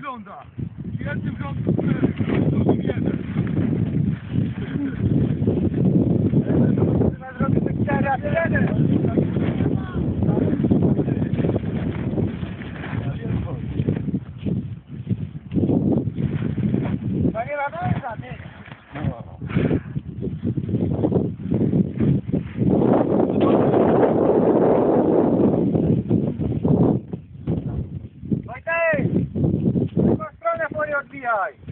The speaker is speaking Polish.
wygląda. W jednym rządku w jeden. Panie Radosza. No, no. guy.